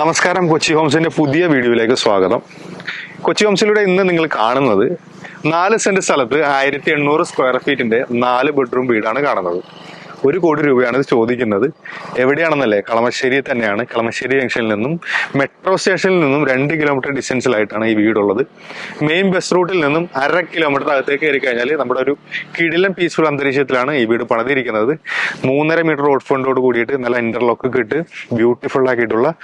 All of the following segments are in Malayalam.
നമസ്കാരം കൊച്ചി ഹോംസിന്റെ പുതിയ വീഡിയോയിലേക്ക് സ്വാഗതം. കൊച്ചി ഹോംസിലൂടെ ഇന്ന് നിങ്ങൾ കാണുന്നത് നാല് സെന്റ് സ്ഥലത്ത് ആയിരത്തി എണ്ണൂറ് സ്ക്വയർ ഫീറ്റിന്റെ നാല് ബെഡ്റൂം വീടാണ് കാണുന്നത്. ഒരു കോടി രൂപയാണ് ഇത് ചോദിക്കുന്നത്. എവിടെയാണെന്നല്ലേ? കളമശ്ശേരി തന്നെയാണ്. കളമശ്ശേരി ജംഗ്ഷനിൽ നിന്നും മെട്രോ സ്റ്റേഷനിൽ നിന്നും രണ്ട് കിലോമീറ്റർ ഡിസ്റ്റൻസിലായിട്ടാണ് ഈ വീടുള്ളത് മെയിൻ ബസ് റൂട്ടിൽ നിന്നും അര കിലോമീറ്റർ അകത്തേക്ക് കയറി കഴിഞ്ഞാൽ നമ്മുടെ ഒരു കിടിലം പീസ്ഫുൾ അന്തരീക്ഷത്തിലാണ് ഈ വീട് പണിതിരിക്കുന്നത്. മൂന്നര മീറ്റർ റോഡ് ഫ്രണ്ടോട് കൂടിയിട്ട് നല്ല ഇന്റർലോക്ക് ഇട്ട് ബ്യൂട്ടിഫുൾ ആക്കിയിട്ടുള്ള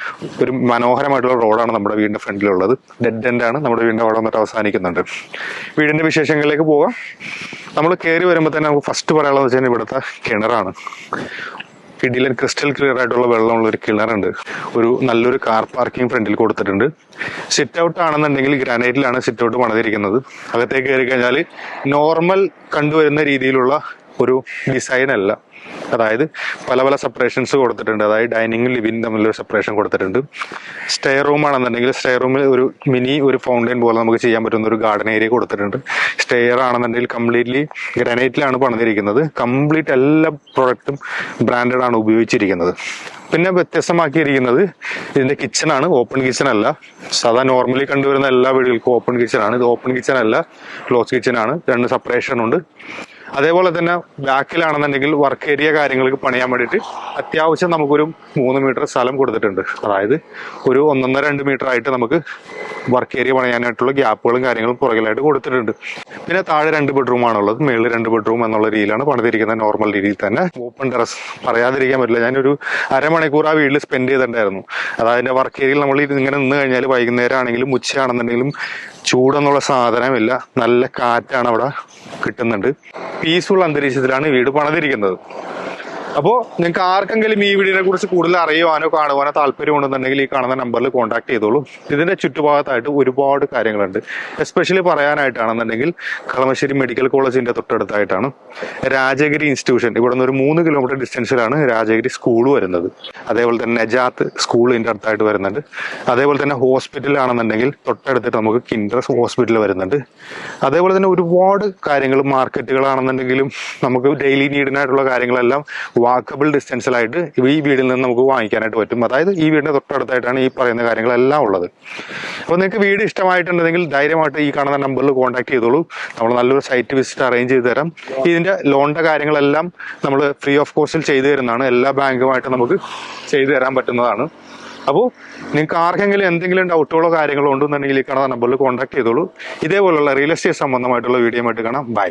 ഒരു മനോഹരമായിട്ടുള്ള റോഡാണ് നമ്മുടെ വീടിന്റെ ഫ്രണ്ടിലുള്ളത്. ഡെഡ് എൻഡ് ആണ്. നമ്മുടെ വീടിന്റെ അവിടെ വന്നിട്ട് അവസാനിക്കുന്നുണ്ട്. വീടിന്റെ വിശേഷങ്ങളിലേക്ക് പോകാം. നമ്മൾ കയറി വരുമ്പോൾ തന്നെ നമുക്ക് ഫസ്റ്റ് പറയാനുള്ളത് വെച്ചാൽ ഇവിടുത്തെ കിണറാണ്. ഇടിയിലെ ക്രിസ്റ്റൽ ക്ലിയർ ആയിട്ടുള്ള വെള്ളമുള്ള ഒരു കിണറുണ്ട്. ഒരു നല്ലൊരു കാർ പാർക്കിംഗ് ഫ്രണ്ടിൽ കൊടുത്തിട്ടുണ്ട്. സിറ്റ് ഔട്ട് ആണെന്നുണ്ടെങ്കിൽ ഗ്രാനൈറ്റിലാണ് സിറ്റ് ഔട്ട് പണിതിരിക്കുന്നത്. അകത്തേക്ക് കയറി കഴിഞ്ഞാൽ നോർമൽ കണ്ടുവരുന്ന രീതിയിലുള്ള ഒരു ഡിസൈൻ അല്ല. അതായത് പല പല സെപ്പറേഷൻസ് കൊടുത്തിട്ടുണ്ട്. അതായത് ഡൈനിങ്ങും ലിവിങ്ങും തമ്മിലൊരു സെപ്പറേഷൻ കൊടുത്തിട്ടുണ്ട്. സ്റ്റേ റൂം ആണെന്നുണ്ടെങ്കിൽ സ്റ്റേ റൂമിൽ ഒരു മിനി ഒരു ഫൗണ്ടൈൻ പോലെ നമുക്ക് ചെയ്യാൻ പറ്റുന്ന ഒരു ഗാർഡൻ ഏരിയ കൊടുത്തിട്ടുണ്ട്. സ്റ്റെയർ ആണെന്നുണ്ടെങ്കിൽ കംപ്ലീറ്റ്ലി ഗ്രാനൈറ്റിലാണ് പണിതിരിക്കുന്നത്. കംപ്ലീറ്റ് എല്ലാ പ്രൊഡക്റ്റും ബ്രാൻഡഡ് ആണ് ഉപയോഗിച്ചിരിക്കുന്നത്. പിന്നെ വ്യത്യസ്തമാക്കിയിരിക്കുന്നത് ഇതിന്റെ കിച്ചൺ ആണ്. ഓപ്പൺ കിച്ചൺ അല്ല. സാധാ നോർമലി കണ്ടുവരുന്ന എല്ലാ വീടുകൾക്കും ഓപ്പൺ കിച്ചൺ ആണ്. ഇത് ഓപ്പൺ കിച്ചൺ അല്ല ക്ലോസ് കിച്ചൺ ആണ്. രണ്ട് സെപ്പറേഷൻ ഉണ്ട്. അതേപോലെ തന്നെ ബാക്കിലാണെന്നുണ്ടെങ്കിൽ വർക്ക് ഏരിയ കാര്യങ്ങൾക്ക് പണിയാൻ വേണ്ടിയിട്ട് അത്യാവശ്യം നമുക്കൊരു മൂന്ന് മീറ്റർ സ്ഥലം കൊടുത്തിട്ടുണ്ട്. അതായത് ഒരു ഒന്നൊന്നര രണ്ട് മീറ്റർ ആയിട്ട് നമുക്ക് വർക്ക് ഏരിയ പണിയാനായിട്ടുള്ള ഗ്യാപ്പുകളും കാര്യങ്ങളും പുറകിലായിട്ട് കൊടുത്തിട്ടുണ്ട്. പിന്നെ താഴെ രണ്ട് ബെഡ്റൂം ആണുള്ളത്. മേളിൽ രണ്ട് ബെഡ്റൂം എന്നുള്ള രീതിയിലാണ് പണിതിരിക്കുന്നത് നോർമൽ രീതിയിൽ തന്നെ. ഓപ്പൺ ടെറസ് പറയാതിരിക്കാൻ പറ്റില്ല. ഞാനൊരു അരമണിക്കൂർ ആ വീട്ടിൽ സ്പെൻഡ് ചെയ്തിട്ടുണ്ടായിരുന്നു. അതായത് വർക്ക് ഏരിയയിൽ നമ്മൾ ഇങ്ങനെ നിന്ന് കഴിഞ്ഞാൽ വൈകുന്നേരം ആണെങ്കിലും ഉച്ചയാണെന്നുണ്ടെങ്കിലും ചൂടെന്നുള്ള സാധനമില്ല. നല്ല കാറ്റാണ് അവിടെ കിട്ടുന്നുണ്ട്. പീസ്ഫുൾ അന്തരീക്ഷത്തിലാണ് വീട് പണിതിരിക്കുന്നത്. അപ്പോൾ നിങ്ങൾക്ക് ആർക്കെങ്കിലും ഈ വീടിനെ കുറിച്ച് കൂടുതൽ അറിയുവാനോ കാണുവാനോ താല്പര്യമുണ്ടെന്നുണ്ടെങ്കിൽ ഈ കാണുന്ന നമ്പറിൽ കോൺടാക്ട് ചെയ്തോളൂ. ഇതിന്റെ ചുറ്റുഭാഗത്തായിട്ട് ഒരുപാട് കാര്യങ്ങളുണ്ട്. എസ്പെഷ്യലി പറയാനായിട്ടാണെന്നുണ്ടെങ്കിൽ കളമശ്ശേരി മെഡിക്കൽ കോളേജിന്റെ തൊട്ടടുത്തായിട്ടാണ് രാജഗിരി ഇൻസ്റ്റിറ്റ്യൂഷൻ ഇവിടെ നിന്ന് ഒരു മൂന്ന് കിലോമീറ്റർ ഡിസ്റ്റൻസിലാണ് രാജഗിരി സ്കൂൾ വരുന്നത്. അതേപോലെ തന്നെ നജാത്ത് സ്കൂൾ ഇതിന്റെ അടുത്തായിട്ട് വരുന്നുണ്ട്. അതേപോലെ തന്നെ ഹോസ്പിറ്റൽ ആണെന്നുണ്ടെങ്കിൽ തൊട്ടടുത്തിട്ട് നമുക്ക് കിൻഡ്രസ് ഹോസ്പിറ്റൽ വരുന്നുണ്ട്. അതേപോലെ തന്നെ ഒരുപാട് കാര്യങ്ങൾ മാർക്കറ്റുകളാണെന്നുണ്ടെങ്കിലും നമുക്ക് ഡെയിലി നീഡിനായിട്ടുള്ള കാര്യങ്ങളെല്ലാം വാക്കബിൾ ഡിസ്റ്റൻസിലായിട്ട് ഈ വീടിൽ നിന്ന് നമുക്ക് വാങ്ങിക്കാനായിട്ട് പറ്റും. അതായത് ഈ വീടിന്റെ തൊട്ടടുത്തായിട്ടാണ് ഈ പറയുന്ന കാര്യങ്ങളെല്ലാം ഉള്ളത്. അപ്പോൾ നിങ്ങൾക്ക് വീട് ഇഷ്ടമായിട്ടുണ്ടെങ്കിൽ ധൈര്യമായിട്ട് ഈ കാണുന്ന നമ്പറിൽ കോൺടാക്ട് ചെയ്തോളൂ. നമ്മൾ നല്ലൊരു സൈറ്റ് വിസിറ്റ് അറേഞ്ച് ചെയ്ത് തരാം. ഇതിന്റെ ലോണിന്റെ കാര്യങ്ങളെല്ലാം നമ്മൾ ഫ്രീ ഓഫ് കോസ്റ്റിൽ ചെയ്തു തരുന്നതാണ്. എല്ലാ ബാങ്കുമായിട്ട് നമുക്ക് ചെയ്തു തരാൻ പറ്റുന്നതാണ്. അപ്പോൾ നിങ്ങൾക്ക് ആർക്കെങ്കിലും എന്തെങ്കിലും ഡൗട്ടുകളോ കാര്യങ്ങളോ ഉണ്ടെന്നുണ്ടെങ്കിൽ ഈ കാണുന്ന നമ്പറിൽ കോൺടാക്ട് ചെയ്തോളൂ. ഇതേപോലുള്ള റിയൽ എസ്റ്റേറ്റ് സംബന്ധമായിട്ടുള്ള വീഡിയോ ആയിട്ട് കാണാം. ബൈ